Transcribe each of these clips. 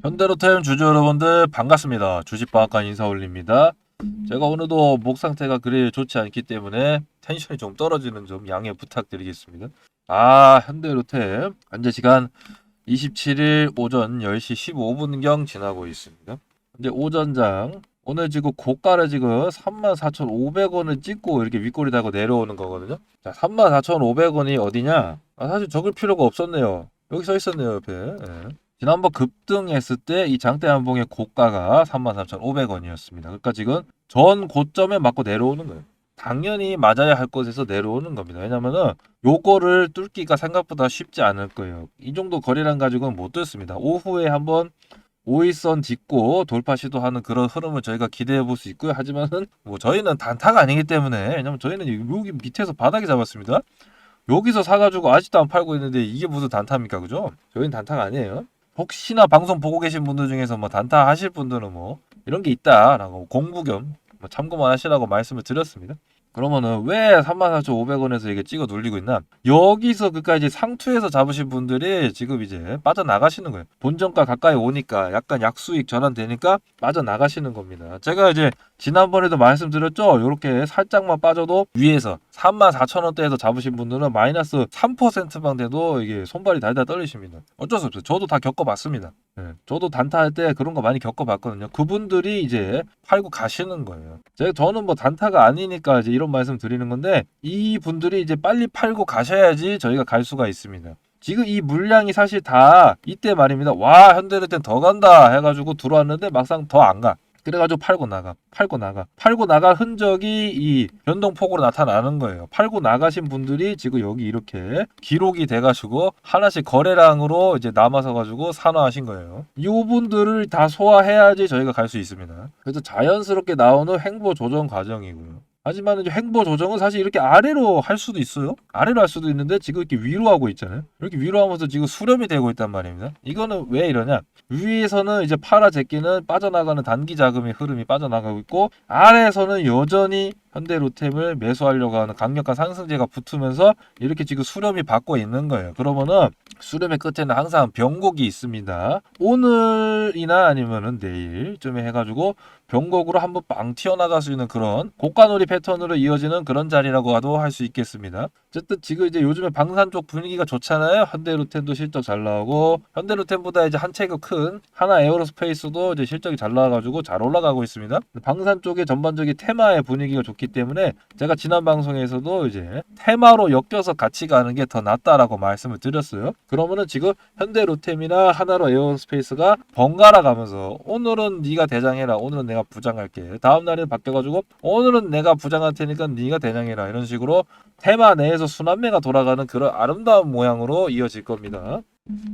현대로템 주주 여러분들 반갑습니다. 주식방앗간 인사 올립니다. 제가 오늘도 목 상태가 그리 좋지 않기 때문에 텐션이 좀 떨어지는 점 양해 부탁드리겠습니다. 아 현대로템 현재 시간 27일 오전 10시 15분경 지나고 있습니다. 이제 오전장 오늘 지금 고가를 지금 34,500원을 찍고 이렇게 윗꼬리 달고 내려오는 거거든요. 자 34,500원이 어디냐? 아, 사실 적을 필요가 없었네요. 여기 써 있었네요 옆에. 예. 지난번 급등했을 때 이 장대 한봉의 고가가 33,500원이었습니다. 그러니까 지금 전 고점에 맞고 내려오는 거예요. 당연히 맞아야 할 곳에서 내려오는 겁니다. 왜냐면은 요거를 뚫기가 생각보다 쉽지 않을 거예요. 이 정도 거리랑 가지고는 못 뚫습니다. 오후에 한번 5일선 딛고 돌파 시도하는 그런 흐름을 저희가 기대해 볼 수 있고요. 하지만은 뭐 저희는 단타가 아니기 때문에 왜냐면 저희는 여기 밑에서 바닥에 잡았습니다. 여기서 사가지고 아직도 안 팔고 있는데 이게 무슨 단타입니까, 그죠? 저희는 단타가 아니에요. 혹시나 방송 보고 계신 분들 중에서 뭐 단타 하실 분들은 뭐 이런 게 있다라고 공부 겸 뭐 참고만 하시라고 말씀을 드렸습니다. 그러면은 왜 34,500원에서 이게 찍어 눌리고 있나? 여기서 그까지 상투에서 잡으신 분들이 지금 이제 빠져나가시는 거예요. 본전가 가까이 오니까 약간 약수익 전환되니까 빠져나가시는 겁니다. 제가 이제 지난번에도 말씀드렸죠. 이렇게 살짝만 빠져도 위에서 34,000원대에서 잡으신 분들은 마이너스 3%만 돼도 이게 손발이 달달 떨리십니다. 어쩔 수 없어요. 저도 다 겪어봤습니다. 예, 저도 단타 할 때 그런 거 많이 겪어봤거든요. 그분들이 이제 팔고 가시는 거예요. 제가 저는 뭐 단타가 아니니까 이제 이런 말씀 드리는 건데 이 분들이 이제 빨리 팔고 가셔야지 저희가 갈 수가 있습니다. 지금 이 물량이 사실 다 이때 말입니다. 와 현대로템 더 간다 해가지고 들어왔는데 막상 더 안 가. 그래가지고 팔고 나가, 팔고 나가, 팔고 나갈 흔적이 이 변동폭으로 나타나는 거예요. 팔고 나가신 분들이 지금 여기 이렇게 기록이 돼가지고 하나씩 거래량으로 이제 남아서 가지고 산화하신 거예요. 이 분들을 다 소화해야지 저희가 갈 수 있습니다. 그래서 자연스럽게 나오는 행보 조정 과정이고요. 하지만 이제 행보 조정은 사실 이렇게 아래로 할 수도 있어요. 아래로 할 수도 있는데 지금 이렇게 위로 하고 있잖아요. 이렇게 위로 하면서 지금 수렴이 되고 있단 말입니다. 이거는 왜 이러냐? 위에서는 이제 팔아 제끼는 빠져나가는 단기 자금의 흐름이 빠져나가고 있고 아래에서는 여전히 현대로템을 매수하려고 하는 강력한 상승제가 붙으면서 이렇게 지금 수렴이 받고 있는 거예요. 그러면은 수렴의 끝에는 항상 변곡이 있습니다. 오늘이나 아니면은 내일쯤에 해가지고 변곡으로 한번 빵 튀어나갈 수 있는 그런 고가놀이 패턴으로 이어지는 그런 자리라고 도 할 수 있겠습니다. 어쨌든 지금 이제 요즘에 방산 쪽 분위기가 좋잖아요. 현대로템도 실적 잘 나오고 현대로템보다 이제 한 체급 큰 하나 에어로스페이스도 이제 실적이 잘 나와가지고 잘 올라가고 있습니다. 방산 쪽의 전반적인 테마의 분위기가 좋기 때문에 제가 지난 방송에서도 이제 테마로 엮여서 같이 가는 게 더 낫다라고 말씀을 드렸어요. 그러면은 지금 현대 로템이나 하나로 에어로스페이스가 번갈아 가면서 오늘은 네가 대장해라. 오늘은 내가 부장할게. 다음 날에 바뀌어가지고 오늘은 내가 부장할 테니까 네가 대장해라. 이런 식으로 테마 내에서 순환매가 돌아가는 그런 아름다운 모양으로 이어질 겁니다.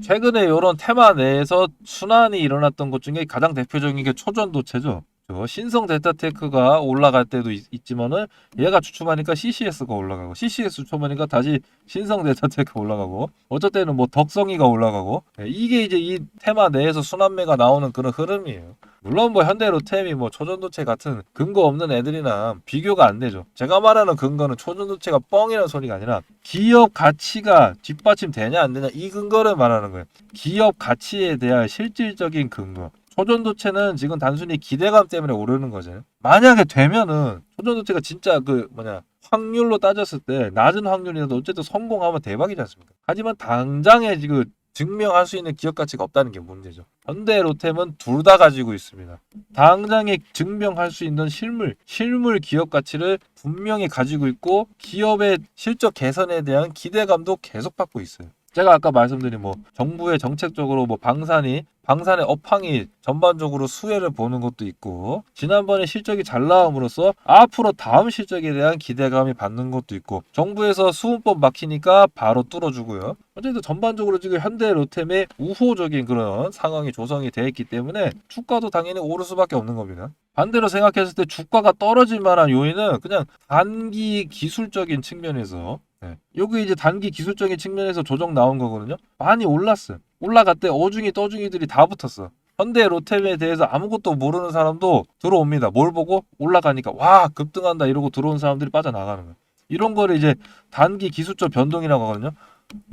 최근에 이런 테마 내에서 순환이 일어났던 것 중에 가장 대표적인 게 초전도체죠. 저 신성 데이터테크가 올라갈 때도 있, 지만은 얘가 주춤하니까 CCS가 올라가고 CCS 주춤하니까 다시 신성 데이터테크 올라가고 어쩔 때는 뭐 덕성이가 올라가고 예, 이게 이제 이 테마 내에서 순환매가 나오는 그런 흐름이에요. 물론 뭐 현대로템이 뭐 초전도체 같은 근거 없는 애들이나 비교가 안 되죠. 제가 말하는 근거는 초전도체가 뻥이라는 소리가 아니라 기업 가치가 뒷받침 되냐 안 되냐 이 근거를 말하는 거예요. 기업 가치에 대한 실질적인 근거. 초전도체는 지금 단순히 기대감 때문에 오르는 거죠. 만약에 되면은 초전도체가 진짜 그 뭐냐 확률로 따졌을 때 낮은 확률이라도 어쨌든 성공하면 대박이지 않습니까? 하지만 당장에 지금 증명할 수 있는 기업 가치가 없다는 게 문제죠. 현대 로템은 둘 다 가지고 있습니다. 당장에 증명할 수 있는 실물, 실물 기업 가치를 분명히 가지고 있고 기업의 실적 개선에 대한 기대감도 계속 받고 있어요. 제가 아까 말씀드린 뭐 정부의 정책적으로 뭐 방산이 방산의 업황이 전반적으로 수혜를 보는 것도 있고 지난번에 실적이 잘 나옴으로써 앞으로 다음 실적에 대한 기대감이 받는 것도 있고 정부에서 수은법 막히니까 바로 뚫어주고요. 어쨌든 전반적으로 지금 현대 로템의 우호적인 그런 상황이 조성이 되어 있기 때문에 주가도 당연히 오를 수밖에 없는 겁니다. 반대로 생각했을 때 주가가 떨어질 만한 요인은 그냥 단기 기술적인 측면에서 네. 여기 이제 단기 기술적인 측면에서 조정 나온 거거든요. 많이 올랐어요. 올라갔대 어중이 떠중이들이 다 붙었어. 현대 로템에 대해서 아무것도 모르는 사람도 들어옵니다. 뭘 보고 올라가니까 와 급등한다 이러고 들어온 사람들이 빠져나가는 거예요. 이런 거를 이제 단기 기술적 변동이라고 하거든요.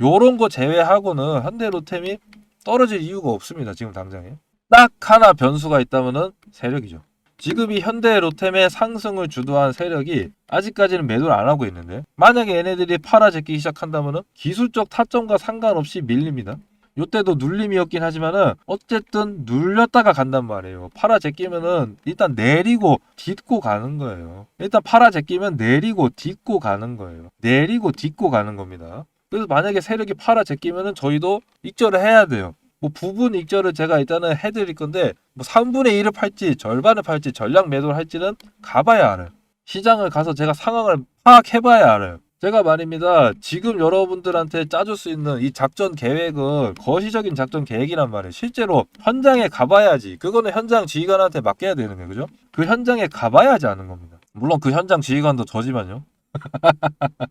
요런 거 제외하고는 현대 로템이 떨어질 이유가 없습니다. 지금 당장에. 딱 하나 변수가 있다면은 세력이죠. 지금 이 현대 로템의 상승을 주도한 세력이 아직까지는 매도를 안 하고 있는데 만약에 얘네들이 팔아 제끼기 시작한다면은 기술적 타점과 상관없이 밀립니다. 요때도 눌림이었긴 하지만은 어쨌든 눌렸다가 간단 말이에요. 팔아 제끼면은 일단 내리고 딛고 가는 거예요. 일단 팔아 제끼면 내리고 딛고 가는 거예요. 내리고 딛고 가는 겁니다. 그래서 만약에 세력이 팔아 제끼면은 저희도 익절을 해야 돼요. 뭐 부분 익절을 제가 일단은 해드릴 건데 뭐 3분의 1을 팔지 절반을 팔지 전량 매도를 할지는 가봐야 알아요. 시장을 가서 제가 상황을 파악해봐야 알아요. 제가 말입니다. 지금 여러분들한테 짜줄 수 있는 이 작전 계획은 거시적인 작전 계획이란 말이에요. 실제로 현장에 가봐야지. 그거는 현장 지휘관한테 맡겨야 되는 거예요. 그죠? 그 현장에 가봐야지 아는 겁니다. 물론 그 현장 지휘관도 저지만요.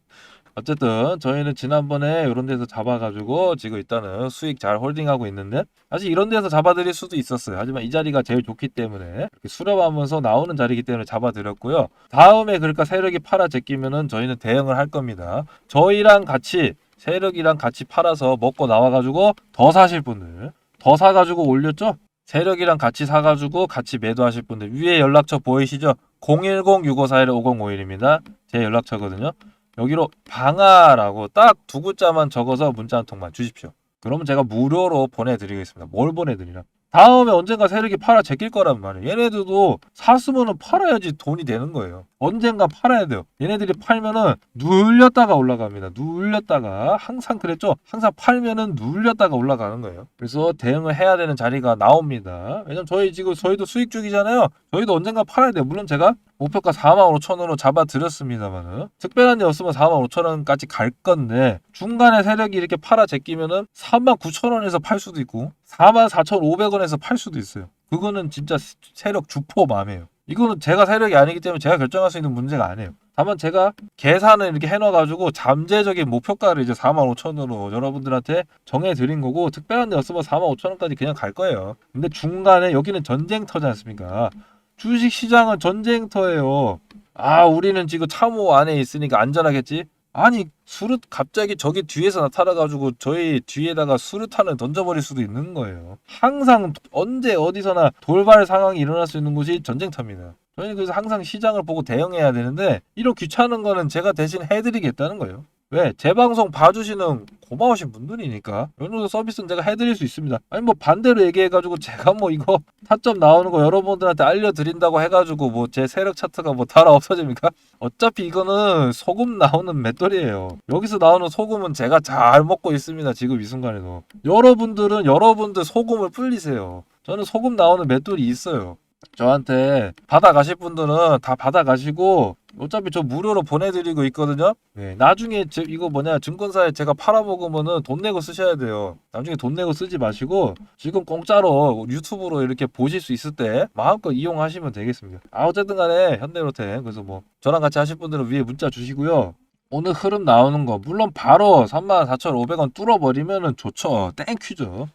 어쨌든 저희는 지난번에 이런 데서 잡아가지고 지금 일단은 수익 잘 홀딩하고 있는데 사실 이런 데서 잡아드릴 수도 있었어요. 하지만 이 자리가 제일 좋기 때문에 이렇게 수렴하면서 나오는 자리이기 때문에 잡아드렸고요. 다음에 그러니까 세력이 팔아 제끼면은 저희는 대응을 할 겁니다. 저희랑 같이 세력이랑 같이 팔아서 먹고 나와가지고 더 사실 분들 더 사가지고 올렸죠? 세력이랑 같이 사가지고 같이 매도하실 분들 위에 연락처 보이시죠? 010-6541-5051입니다. 제 연락처거든요. 여기로 방아라고 딱 두 글자만 적어서 문자 한 통만 주십시오. 그러면 제가 무료로 보내드리겠습니다. 뭘 보내드리나? 다음에 언젠가 세력이 팔아 제낄 거란 말이에요. 얘네들도 샀으면은 팔아야지 돈이 되는 거예요. 언젠가 팔아야 돼요. 얘네들이 팔면은 눌렸다가 올라갑니다. 눌렸다가 항상 그랬죠. 항상 팔면은 눌렸다가 올라가는 거예요. 그래서 대응을 해야 되는 자리가 나옵니다. 왜냐면 저희 지금 저희도 수익 중이잖아요. 저희도 언젠가 팔아야 돼요. 물론 제가 목표가 4만 5천 원으로 잡아드렸습니다만은 특별한 일 없으면 4만 5천 원까지 갈 건데 중간에 세력이 이렇게 팔아 제끼면은 3만 9천 원에서 팔 수도 있고 4만 4천 5백 원에서 팔 수도 있어요. 그거는 진짜 세력 주포 맘이에요. 이거는 제가 세력이 아니기 때문에 제가 결정할 수 있는 문제가 아니에요. 다만 제가 계산을 이렇게 해놔가지고 잠재적인 목표가를 이제 4만 5천으로 여러분들한테 정해드린 거고 특별한 데 없으면 4만 5천 원까지 그냥 갈 거예요. 근데 중간에 여기는 전쟁터지 않습니까? 주식 시장은 전쟁터예요. 아, 우리는 지금 참호 안에 있으니까 안전하겠지? 아니, 수류 갑자기 저기 뒤에서 나타나가지고 저희 뒤에다가 수류탄을 던져버릴 수도 있는 거예요. 항상 언제 어디서나 돌발 상황이 일어날 수 있는 곳이 전쟁터입니다. 저희는 그래서 항상 시장을 보고 대응해야 되는데 이런 귀찮은 거는 제가 대신 해드리겠다는 거예요. 왜? 제 방송 봐주시는 고마우신 분들이니까 이 정도 서비스는 제가 해드릴 수 있습니다. 아니 뭐 반대로 얘기해가지고 제가 뭐 이거 타점 나오는 거 여러분들한테 알려드린다고 해가지고 뭐 제 세력 차트가 뭐 달아 없어집니까? 어차피 이거는 소금 나오는 맷돌이에요. 여기서 나오는 소금은 제가 잘 먹고 있습니다. 지금 이 순간에도. 여러분들은 여러분들 소금을 불리세요. 저는 소금 나오는 맷돌이 있어요. 저한테 받아가실 분들은 다 받아가시고 어차피 저 무료로 보내드리고 있거든요. 네, 나중에 제, 이거 뭐냐 증권사에 제가 팔아먹으면은 돈 내고 쓰셔야 돼요. 나중에 돈 내고 쓰지 마시고 지금 공짜로 유튜브로 이렇게 보실 수 있을 때 마음껏 이용하시면 되겠습니다. 아 어쨌든 간에 현대로템 그래서 뭐 저랑 같이 하실 분들은 위에 문자 주시고요. 오늘 흐름 나오는 거 물론 바로 34,500원 뚫어버리면 은 좋죠. 땡큐죠.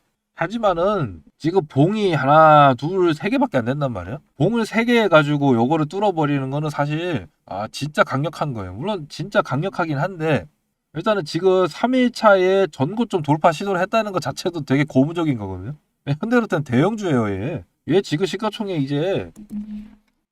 하지만은 지금 봉이 하나 둘 세 개밖에 안 된단 말이에요. 봉을 세 개 해가지고 요거를 뚫어버리는 거는 사실 아 진짜 강력한 거예요. 물론 진짜 강력하긴 한데 일단은 지금 3일차에 전고점 돌파 시도를 했다는 것 자체도 되게 고무적인 거거든요. 현대로템 대형주예요 얘. 얘 지금 시가총액 이제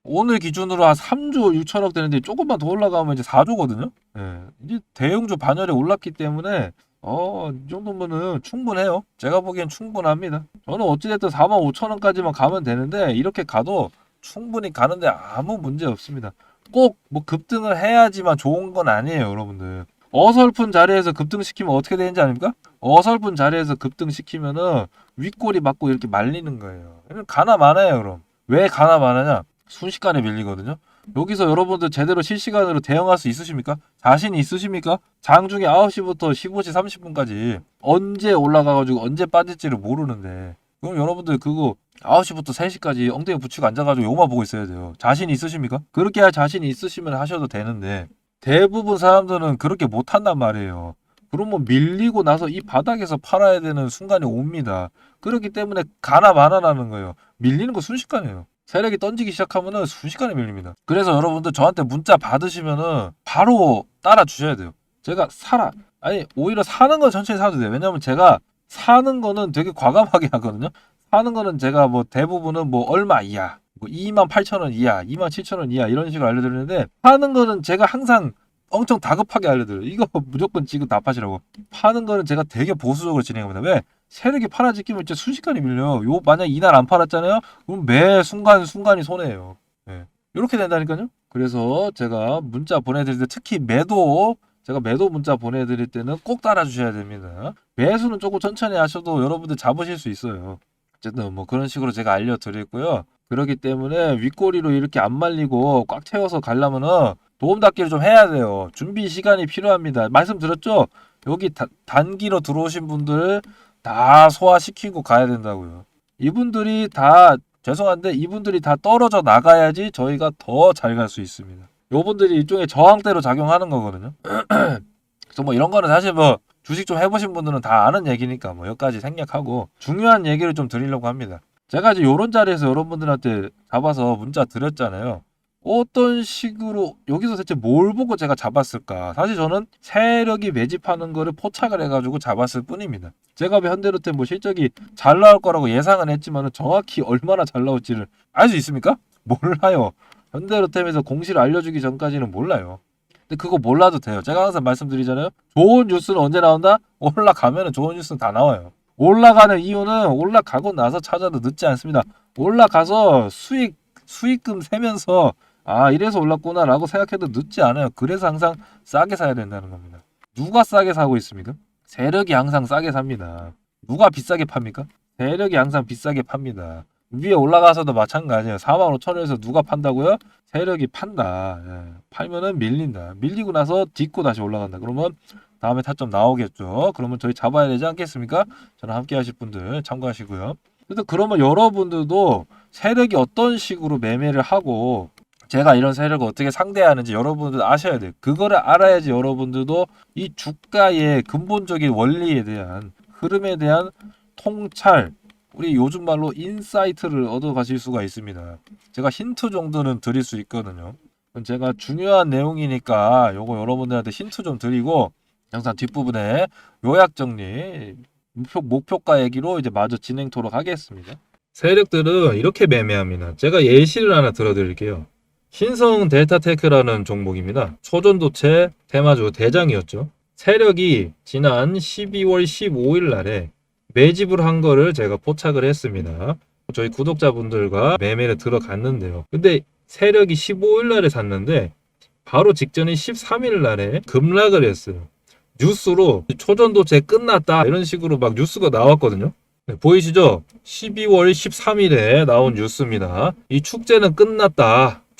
오늘 기준으로 한 3조 6천억 되는데 조금만 더 올라가면 이제 4조거든요. 예. 이제 대형주 반열에 올랐기 때문에 어, 이 정도면은 충분해요. 제가 보기엔 충분합니다. 저는 어찌됐든 4만 5천 원까지만 가면 되는데 이렇게 가도 충분히 가는데 아무 문제 없습니다. 꼭 뭐 급등을 해야지만 좋은 건 아니에요, 여러분들. 어설픈 자리에서 급등시키면 어떻게 되는지 아닙니까? 어설픈 자리에서 급등시키면은 윗골이 맞고 이렇게 말리는 거예요. 가나 많아요, 그럼. 왜 가나 많으냐? 순식간에 밀리거든요. 여기서 여러분들 제대로 실시간으로 대응할 수 있으십니까? 자신이 있으십니까? 장 중에 9시부터 15시 30분까지 언제 올라가가지고 언제 빠질지를 모르는데 그럼 여러분들 그거 9시부터 3시까지 엉덩이 붙이고 앉아가지고 요만 보고 있어야 돼요. 자신 있으십니까? 그렇게 할 자신이 있으시면 하셔도 되는데 대부분 사람들은 그렇게 못한단 말이에요. 그러면 밀리고 나서 이 바닥에서 팔아야 되는 순간이 옵니다. 그렇기 때문에 가나 마나라는 거예요. 밀리는 거 순식간이에요. 세력이 던지기 시작하면은 순식간에 밀립니다. 그래서 여러분들 저한테 문자 받으시면은 바로 따라 주셔야 돼요. 제가 사라. 아니 오히려 사는 건 천천히 사도 돼요. 왜냐면 제가 사는 거는 되게 과감하게 하거든요. 파는 거는 제가 뭐 대부분은 뭐 얼마 이하, 뭐 2만 8천 원 이하, 2만 7천 원 이하 이런 식으로 알려드리는데 파는 거는 제가 항상 엄청 다급하게 알려드려요. 이거 무조건 지금 다 파시라고. 파는 거는 제가 되게 보수적으로 진행합니다. 왜? 세력이 팔아지기면 진짜 순식간에 밀려요. 요 만약 이날 안 팔았잖아요. 그럼 매 순간 순간이 손해예요. 예. 이렇게 된다니까요. 그래서 제가 문자 보내드릴 때 특히 매도 제가 매도 문자 보내드릴 때는 꼭 따라주셔야 됩니다. 매수는 조금 천천히 하셔도 여러분들 잡으실 수 있어요. 어쨌든 뭐 그런 식으로 제가 알려드리고요. 그렇기 때문에 윗꼬리로 이렇게 안 말리고 꽉 채워서 가려면은 도움 닫기를 좀 해야 돼요. 준비 시간이 필요합니다. 말씀드렸죠? 여기 다- 단기로 들어오신 분들 다 소화시키고 가야 된다고요. 이분들이 다 죄송한데 이분들이 다 떨어져 나가야지 저희가 더 잘 갈 수 있습니다. 요분들이 일종의 저항대로 작용하는 거거든요. 그래서 뭐 이런 거는 사실 뭐 주식 좀 해보신 분들은 다 아는 얘기니까 뭐 여기까지 생략하고 중요한 얘기를 좀 드리려고 합니다. 제가 이제 요런 자리에서 여러분들한테 잡아서 문자 드렸잖아요. 어떤 식으로 여기서 대체 뭘 보고 제가 잡았을까? 사실 저는 세력이 매집하는 거를 포착을 해가지고 잡았을 뿐입니다. 제가 왜 현대로템 뭐 실적이 잘 나올 거라고 예상은 했지만 정확히 얼마나 잘 나올지를 알 수 있습니까? 몰라요. 현대로템에서 공시를 알려주기 전까지는 몰라요. 근데 그거 몰라도 돼요. 제가 항상 말씀드리잖아요. 좋은 뉴스는 언제 나온다? 올라가면은 좋은 뉴스는 다 나와요. 올라가는 이유는 올라가고 나서 찾아도 늦지 않습니다. 올라가서 수익 수익금 세면서 아 이래서 올랐구나 라고 생각해도 늦지 않아요. 그래서 항상 싸게 사야 된다는 겁니다. 누가 싸게 사고 있습니까? 세력이 항상 싸게 삽니다. 누가 비싸게 팝니까? 세력이 항상 비싸게 팝니다. 위에 올라가서도 마찬가지예요. 4만 5천 원에서 누가 판다고요? 세력이 판다. 예. 팔면은 밀린다. 밀리고 나서 딛고 다시 올라간다. 그러면 다음에 타점 나오겠죠. 그러면 저희 잡아야 되지 않겠습니까? 저랑 함께 하실 분들 참고하시고요. 그래서 그러면 여러분들도 세력이 어떤 식으로 매매를 하고 제가 이런 세력을 어떻게 상대하는지 여러분들 아셔야 돼요. 그거를 알아야지 여러분들도 이 주가의 근본적인 원리에 대한 흐름에 대한 통찰 우리 요즘 말로 인사이트를 얻어 가실 수가 있습니다. 제가 힌트 정도는 드릴 수 있거든요. 제가 중요한 내용이니까 요거 여러분들한테 힌트 좀 드리고 영상 뒷부분에 요약 정리 목표, 목표가 얘기로 이제 마저 진행토록 하겠습니다. 세력들은 이렇게 매매합니다. 제가 예시를 하나 들어드릴게요. 신성 델타테크라는 종목입니다. 초전도체 테마주 대장이었죠. 세력이 지난 12월 15일 날에 매집을 한 거를 제가 포착을 했습니다. 저희 구독자분들과 매매를 들어갔는데요. 근데 세력이 15일 날에 샀는데 바로 직전인 13일 날에 급락을 했어요. 뉴스로 초전도체 끝났다 이런 식으로 막 뉴스가 나왔거든요. 네, 보이시죠? 12월 13일에 나온 뉴스입니다. 이 축제는 끝났다.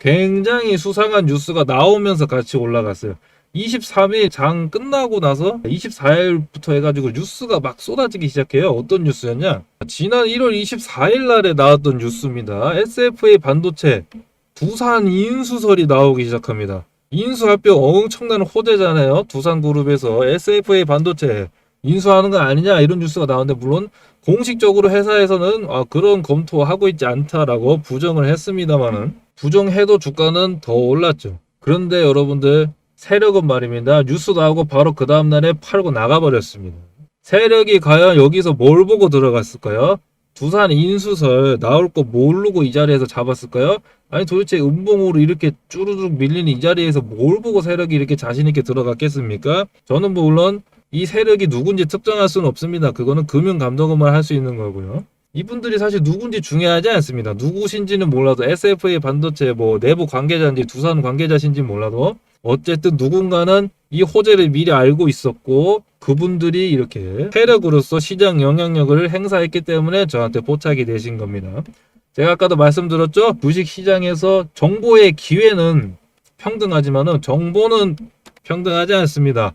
굉장히 수상한 뉴스가 나오면서 같이 올라갔어요. 23일 장 끝나고 나서 24일부터 해가지고 뉴스가 막 쏟아지기 시작해요. 어떤 뉴스였냐? 지난 1월 24일 날에 나왔던 뉴스입니다. SFA 반도체 두산 인수설이 나오기 시작합니다. 인수합병 엄청난 호재잖아요. 두산그룹에서 SFA 반도체 인수하는 거 아니냐 이런 뉴스가 나오는데 물론 공식적으로 회사에서는 아, 그런 검토하고 있지 않다라고 부정을 했습니다만은 부정해도 주가는 더 올랐죠. 그런데 여러분들 세력은 말입니다. 뉴스 나오고 바로 그 다음날에 팔고 나가버렸습니다. 세력이 과연 여기서 뭘 보고 들어갔을까요? 두산 인수설 나올 거 모르고 이 자리에서 잡았을까요? 아니 도대체 음봉으로 이렇게 쭈루룩 밀리는 이 자리에서 뭘 보고 세력이 이렇게 자신 있게 들어갔겠습니까? 저는 물론 이 세력이 누군지 특정할 수는 없습니다. 그거는 금융 감독만 할 수 있는 거고요. 이분들이 사실 누군지 중요하지 않습니다. 누구신지는 몰라도 SFA 반도체 뭐 내부 관계자인지 두산 관계자신지 몰라도 어쨌든 누군가는 이 호재를 미리 알고 있었고 그분들이 이렇게 세력으로서 시장 영향력을 행사했기 때문에 저한테 포착이 되신 겁니다. 제가 아까도 말씀드렸죠. 주식 시장에서 정보의 기회는 평등하지만은 정보는 평등하지 않습니다.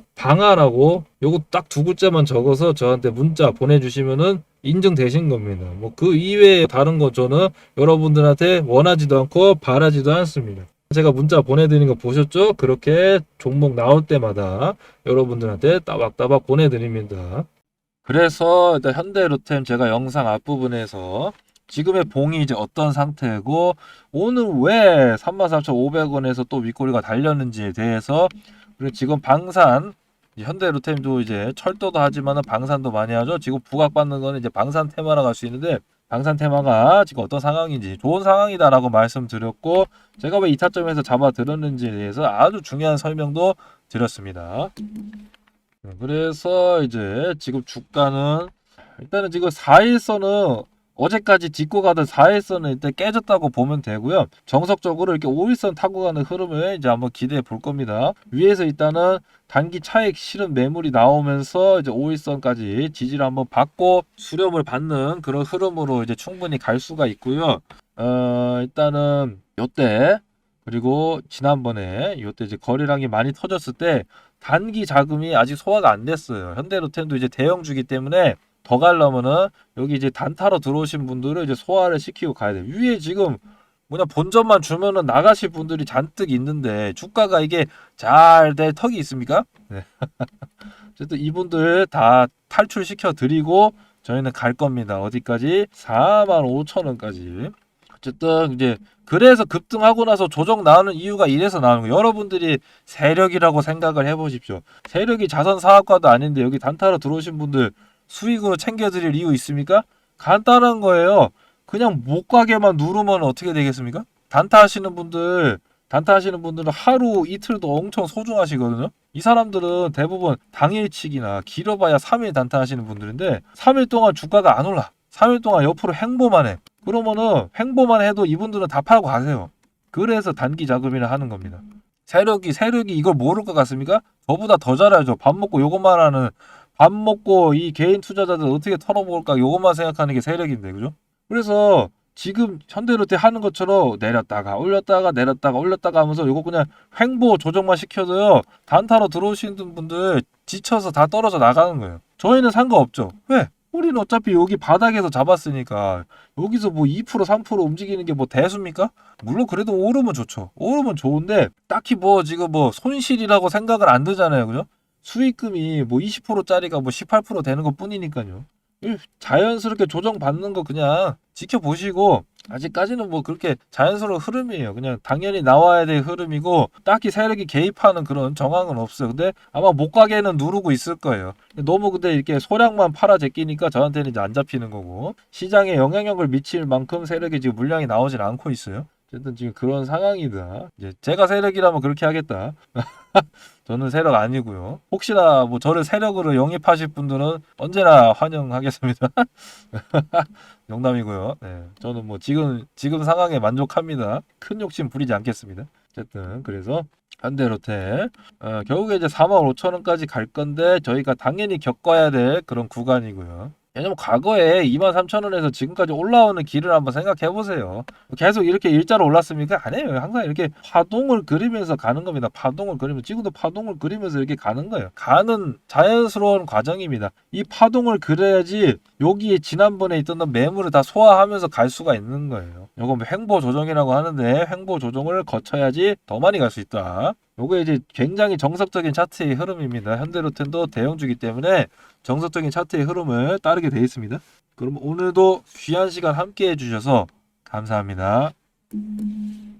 방아라고 요거 딱 두 글자만 적어서 저한테 문자 보내주시면은 인증되신 겁니다. 뭐 그 이외에 다른 거 저는 여러분들한테 원하지도 않고 바라지도 않습니다. 제가 문자 보내드린 거 보셨죠? 그렇게 종목 나올 때마다 여러분들한테 따박따박 보내드립니다. 그래서 일단 현대로템 제가 영상 앞부분에서 지금의 봉이 이제 어떤 상태고 오늘 왜 33,500원에서 또 윗꼬리가 달렸는지에 대해서 그리고 지금 방산 현대로템도 이제 철도도 하지만은 방산도 많이 하죠. 지금 부각받는 거는 이제 방산 테마라고 할수 있는데 방산 테마가 지금 어떤 상황인지 좋은 상황이다라고 말씀드렸고 제가 왜이 타점에서 잡아 들었는지에 대해서 아주 중요한 설명도 드렸습니다. 그래서 이제 지금 주가는 일단은 지금 4일선은 어제까지 딛고 가던 4일선은 일단 깨졌다고 보면 되고요. 정석적으로 이렇게 5일선 타고 가는 흐름을 이제 한번 기대해 볼 겁니다. 위에서 일단은 단기 차익 실은 매물이 나오면서 이제 5일선까지 지지를 한번 받고 수렴을 받는 그런 흐름으로 이제 충분히 갈 수가 있고요. 어, 일단은 요때 그리고 지난번에 요때 이제 거래량이 많이 터졌을 때 단기 자금이 아직 소화가 안 됐어요. 현대로템도 이제 대형주기 때문에 더 가려면은 여기 이제 단타로 들어오신 분들을 이제 소화를 시키고 가야 돼요. 위에 지금 뭐냐 본전만 주면은 나가실 분들이 잔뜩 있는데 주가가 이게 잘 될 턱이 있습니까? 네. 어쨌든 이분들 다 탈출시켜 드리고 저희는 갈 겁니다. 어디까지? 4만 5천 원까지. 어쨌든 이제 그래서 급등하고 나서 조정 나오는 이유가 이래서 나오는 거예요. 여러분들이 세력이라고 생각을 해보십시오. 세력이 자선 사업가도 아닌데 여기 단타로 들어오신 분들 수익으로 챙겨드릴 이유 있습니까? 간단한 거예요. 그냥 못 가게만 누르면 어떻게 되겠습니까? 단타 하시는 분들, 단타 하시는 분들은 하루 이틀도 엄청 소중하시거든요. 이 사람들은 대부분 당일치기나 길어봐야 3일 단타 하시는 분들인데 3일 동안 주가가 안 올라. 3일 동안 옆으로 행보만 해. 그러면은 행보만 해도 이분들은 다 팔고 가세요. 그래서 단기 자금이라 하는 겁니다. 세력이 세력이 이걸 모를 것 같습니까? 저보다 더잘 알죠. 밥 먹고 요것만 하는 밥 먹고 이 개인 투자자들 어떻게 털어먹을까 요것만 생각하는 게 세력인데 그죠? 그래서 지금 현대로테 하는 것처럼 내렸다가 올렸다가 내렸다가 올렸다가 하면서 요거 그냥 횡보 조정만 시켜도요 단타로 들어오시는 분들 지쳐서 다 떨어져 나가는 거예요. 저희는 상관없죠. 왜? 우리는 어차피 여기 바닥에서 잡았으니까 여기서 뭐 2% 3% 움직이는 게 뭐 대수입니까? 물론 그래도 오르면 좋죠. 오르면 좋은데 딱히 뭐 지금 뭐 손실이라고 생각을 안 드잖아요. 그죠? 수익금이 뭐 20%짜리가 뭐 18% 되는 것 뿐이니까요. 이 자연스럽게 조정받는 거 그냥 지켜보시고 아직까지는 뭐 그렇게 자연스러운 흐름이에요. 그냥 당연히 나와야 될 흐름이고 딱히 세력이 개입하는 그런 정황은 없어요. 근데 아마 못 가게는 누르고 있을 거예요. 너무 근데 이렇게 소량만 팔아 제끼니까 저한테는 이제 안 잡히는 거고 시장에 영향력을 미칠 만큼 세력이 지금 물량이 나오질 않고 있어요. 어쨌든 지금 그런 상황이다. 이제 제가 세력이라면 그렇게 하겠다. 저는 세력 아니고요. 혹시나 뭐 저를 세력으로 영입하실 분들은 언제나 환영하겠습니다. 농담이고요. 네, 저는 뭐 지금 지금 상황에 만족합니다. 큰 욕심 부리지 않겠습니다. 어쨌든 그래서 현대로테 어, 결국에 이제 4만 5천 원까지 갈 건데 저희가 당연히 겪어야 될 그런 구간이고요. 왜냐면 과거에 2만 3천 원에서 지금까지 올라오는 길을 한번 생각해 보세요. 계속 이렇게 일자로 올랐습니까? 아니에요. 항상 이렇게 파동을 그리면서 가는 겁니다. 파동을 그리면서 지금도 파동을 그리면서 이렇게 가는 거예요. 가는 자연스러운 과정입니다. 이 파동을 그려야지 여기에 지난번에 있던 매물을 다 소화하면서 갈 수가 있는 거예요. 요거 뭐 횡보 조정이라고 하는데 횡보 조정을 거쳐야지 더 많이 갈 수 있다. 요거 이제 굉장히 정석적인 차트의 흐름입니다. 현대로텐도 대형주기 때문에 정석적인 차트의 흐름을 따르게 되어 있습니다. 그럼 오늘도 귀한 시간 함께 해주셔서 감사합니다. 음.